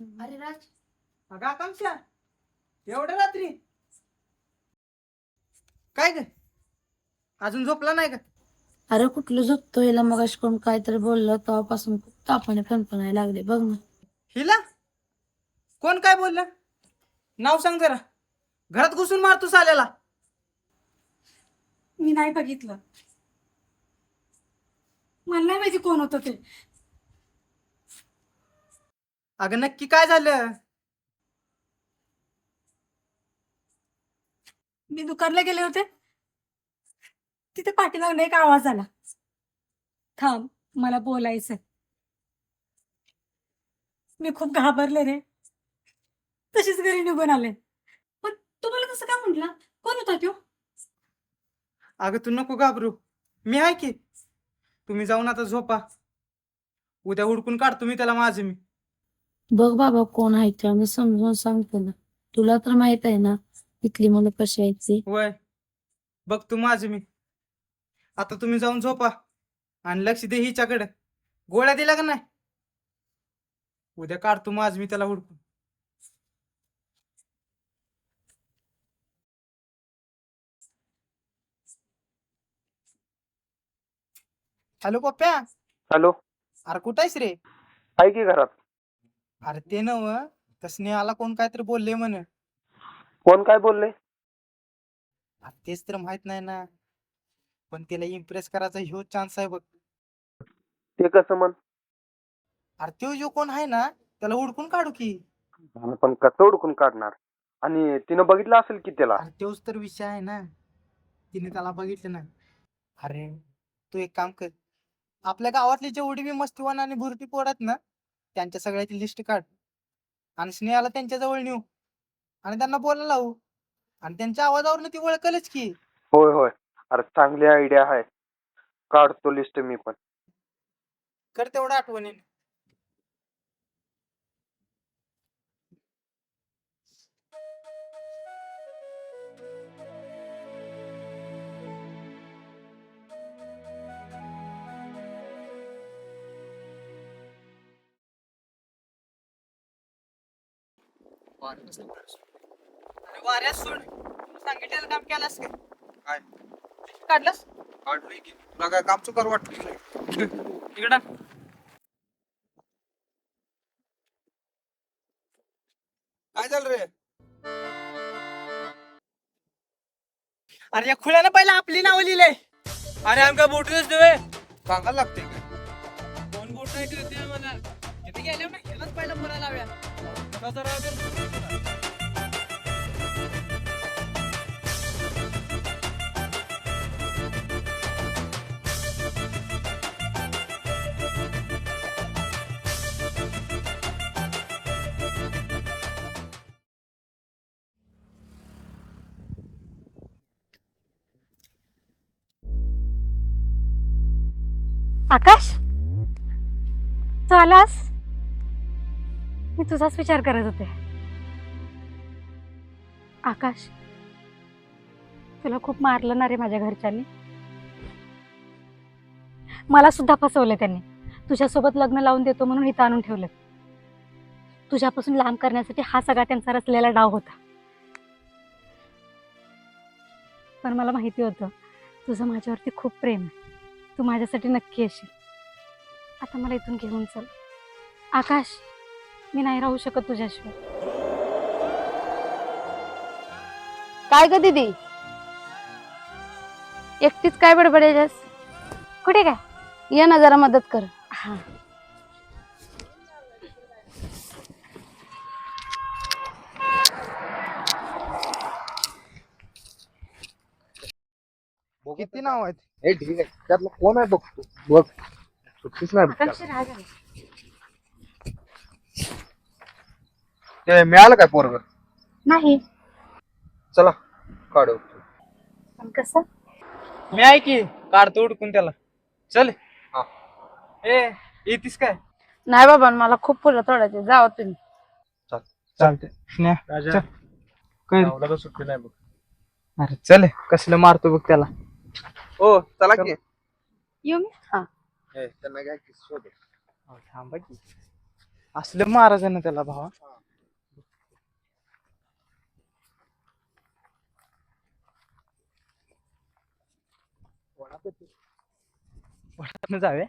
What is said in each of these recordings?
अरे राज. अगं आकांक्षा एवढ्या रात्री? काय ग? अजून झोपला नाही का? अरे कुठलं झोपतो हिला मग कोण काहीतरी बोललं तेव्हापासून खूप तापाने फणफणायला लागले बघ ना. हिला? कोण काय बोललं? नाव सांग जरा. घरात घुसून मारतोस आल्याला मी नाही बघितलं. मला नाही माहिती कोण होतं ते. अगं नक्की काय झालं? मी दुकानला गेले होते. तिथे पाठीमागनं एक आवाज आला. थांब मला बोलायचं मी खूप घाबरले रे. तशीच घरी निघून आले. पण तुम्हाला कसं काय म्हटलं? कोण होता तो? अगं तू नको घाबरू. मी आहे की. तुम्ही जाऊन आता झोपा. उद्या हुडकून काढतो मी त्याला माझं मी. बघ बाबा कोण आहे ते आम्ही समजून सांगतो ना. तुला तर माहीत आहे ना इथली मुलं कशी आहेत ती. वय बघ तू माझं मी. आता तुम्ही जाऊन झोपा आणि लक्ष दे हिच्याकडे. गोळ्या दिल्या का नाही? उद्या काढतो माझ मी त्याला हुडकून. हॅलो पप्प्या. हॅलो. अरे कुठं आहेस रे? आहे की घरात? अरे ते नव त्या स्नेहाला कोण काहीतरी बोलले म्हण. कोण काय बोलले? अरे तेच तर माहीत नाही ना. पण तिला इम्प्रेस करायचा ह्यो चान्स आहे बघ. ते कसं म्हण? अरे त्यो जो कोण आहे ना त्याला हुडकून काढू की. पण कसं ओळखून काढणार? आणि तिनं बघितलं असेल की त्याला? अरे तोच तर विषय आहे ना. तिने त्याला बघितलं ना. अरे तू एक काम कर. आपल्या गावातली जेवढी बी मस्तीवान आणि भुरटी पोरात ना त्यांच्या सगळ्याची लिस्ट काढ. आणि स्नेहाला त्यांच्या जवळ नेऊ. आणि त्यांना बोलायला लावू. आणि त्यांच्या आवाजावरनं ती ओळखलच की. होय होय. अरे चांगली आयडिया आहे. काढतो लिस्ट मी पण. कर तेवढं आठवणीने. सोड. सांगितलेलं काम केलंस का काय? काढलंस? काढलोय की. तुला काय काम चुकार वाटलं इकडं काय झालं रे? अरे या खुल्यानं पहिला आपली नावं लिहिलंय अरे आमका बोटूच देवे सांगायला लागते दोन बोट नाही मला. तिथे गेल्यावर ना पहिला लाव्या. कसा राहते आकाश? तू आलास? मी तुझाच विचार करत होते. आकाश तुला खूप मारलं ना रे माझ्या घरच्यांनी? मला सुद्धा फसवलं त्यांनी. तुझ्यासोबत लग्न लावून देतो म्हणून इथं आणून ठेवलं. तुझ्यापासून लांब करण्यासाठी हा सगळा त्यांचा रचलेला डाव होता. पण मला माहिती होतं तुझं माझ्यावरती खूप प्रेम आहे. तू माझ्यासाठी नक्की येशील. आता मला इथून घेऊन चल. आकाश मी नाही राहू शकत तुझ्याशिवाय. काय ग दीदी? एकटीच काय बडबडायच्यास कुठे काय? ये ना जरा मदत कर. हा. किती नाव आहेत? हे ठीक आहे. त्यातलं कोण आहे बघतो बघ. सुट्टीच नाही बघ आकाश त्याला. राग आला. ते मिळालं काय पोरग? नाही. चला काढू. पण कसं? मी आहे की काढतो उडकून त्याला. चल. हा. ए येतीस काय? नाही बाबा मला खूप फुलं तोडायचे. जाओ तुम्ही. चालते स्नेहा राजा. काय तर सुट्टी नाही बघ. अरे चल कसलं मारतो बघ त्याला. हो चला की. येऊ मी? हा. ए, त्यांना काय किस शोध थांबा की. असलं महाराजांना त्याला भावा. वडापाव जावे?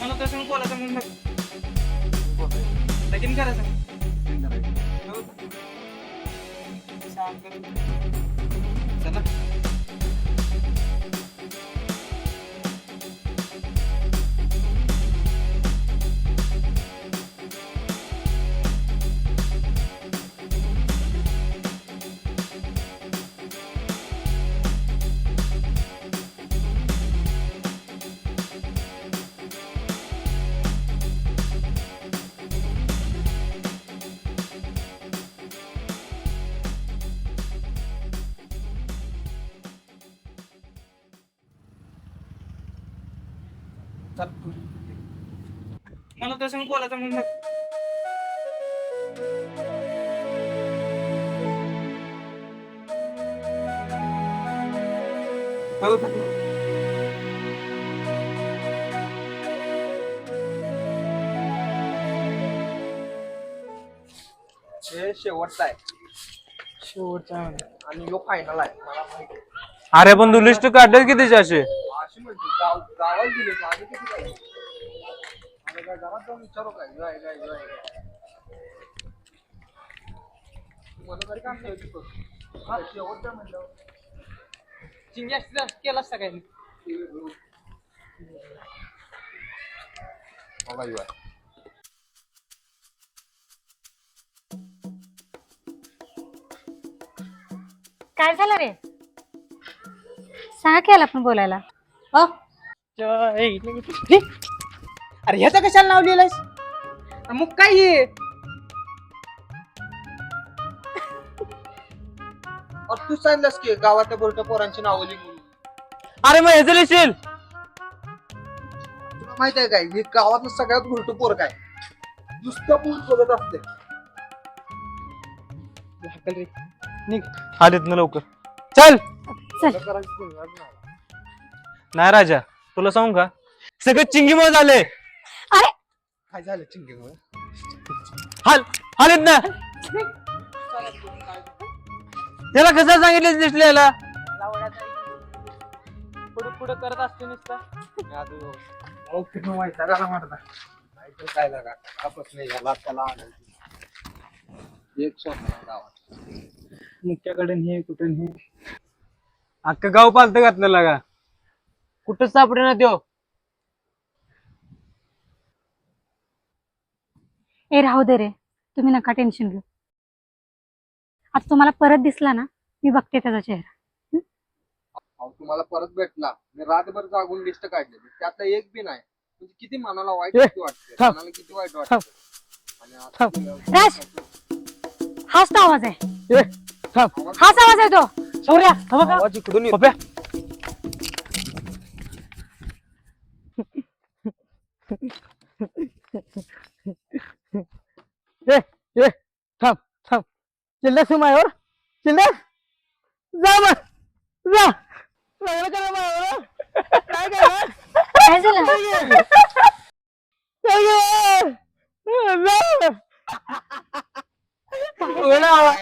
मला तसं बोलायचं मग लगीन करायचं मला तसं बोलायचं मग हो? हे शेवटचा आहे. शेवटचा आणि यो फायनल आहे मला माहिती. अरे पण तू लिस्ट काढेल किती असे अशी म्हणते गाव गावात दिले किती पाहिजे अरे काय घरात जाऊन विचारू काय? जाय जाय जाय. मला तरी काम नाही तू हा म्हणलं. चिंगी असती तर केला असता काय? बघा युवा काय झालं रे? सांगा की आला आपण बोलायला. हो? अरे ह्याचं कशाला नाव लिहिलंयस? मग काय हे? अरे तू सांगितलंस की गावातल्या बोलत्या पोरांची नावं लिहून. अरे मग ह्याचं लिहिशील तुला माहीत आहे काय? हे गावातलं सगळ्यात उलट पोर काय? नुसतं पूल बघत असते. हाकल रे. निघ. आलेत ना लवकर. चल. चल. नाही राजा तुला सांगू का? सगळे चिंगीमुळे झाले काय झालं चिंगीमुळे? हाल हालेत ना. त्याला कसं सांगितलं लिस्ट लिहायला पुढे पुढे करत असतो नुसता. काय लागा आपस नाही झाला. त्याला. एक गावात. मुख्याकडे हे कुठे हे अख्खं गाव पालत घातलं लागा. कुठं सापडे ना त्यो? ए राहू दे रे. तुम्ही नका टेन्शन घेऊ. आता तुम्हाला परत दिसला ना मी बघते त्याचा चेहरा. अहो तुम्हाला परत भेटला. मी रातभर जागून लिस्ट काढलेली त्यातला एक बी नाही. म्हणजे किती मनाला वाईट ए, किती वाटते. थांब. मनाला किती वाईट वाटतं. आणि आता थांब. तुला- राज! हाच तो आवाज आहे. ए थांब. हाच आवाज आहे तो. शौर्या थांबा का? आवाज इकडून येतो. पप्या थांब थांब. चिल्लस मायावर चिल्लस जा मग जा. लग्न करा मायावर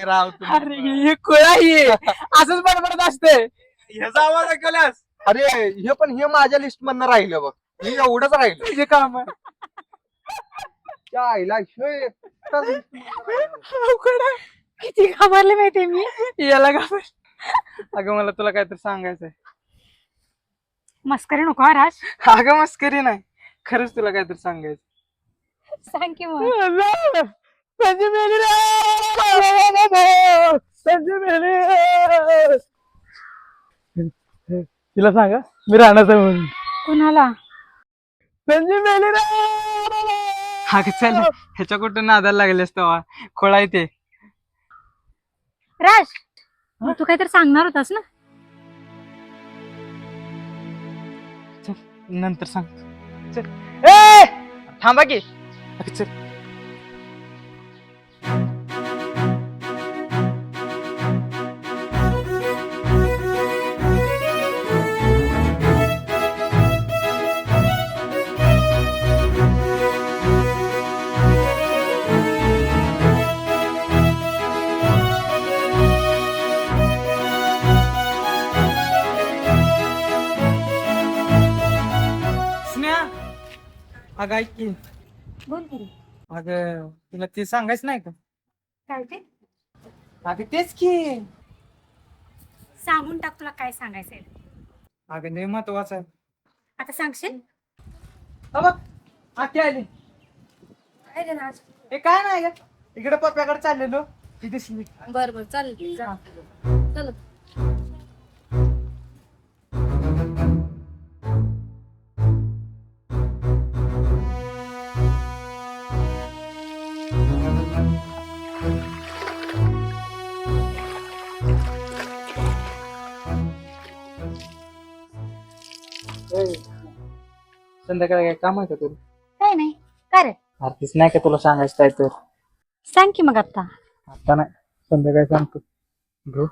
राव अरे ही कुळा ही. असंच बडबडत असते. ह्याचा आवाज ऐकल्यास. अरे हे पण हे माझ्या लिस्ट मधनं राहिलं बघ. हे एवढंच राहिलं. तुझे काम आहे. त्या आईला एकटाच राहिलं. अवघड आहे. किती घाबरले माहितीये मी. याला घाबर. अगं मला तुला काहीतरी सांगायचंय. मस्करी नको हा राज. अगं मस्करी नाही. खरंच तुला काहीतरी सांगायचं सांग की मग. संजय मेली रे संजय मेली तिला सांगा मी राहण्याचं म्हणून. कुणाला? संजय मेली रे. अगं चल ह्याच्या कुठं नादाला लागलेस तेव्हा? खोळा येते राज मग तू काहीतरी सांगणार होतास ना? नंतर सांग चल. ए! थांबा की. अगं चल. अगं ऐक की. बोल तुला ते सांगायचं नाही का? काय ते? अगं तेच की. सांगून टाक तुला काय सांगायचंय. अगं लय महत्वाचं आहे. आता सांगशील? हा बघ आती आली. हे काय नाही इकडे पप्प्याकडे चाललेलो. ती दिसली. बर बर चालेल जा. चल. संध्याकाळी काय काम आहे का तुला? काय नाही. काय रे? अरे तीच नाही का तुला सांगायचं काय तर? सांग की मग आता आता नाही. संध्याकाळी सांगतो. घेऊ?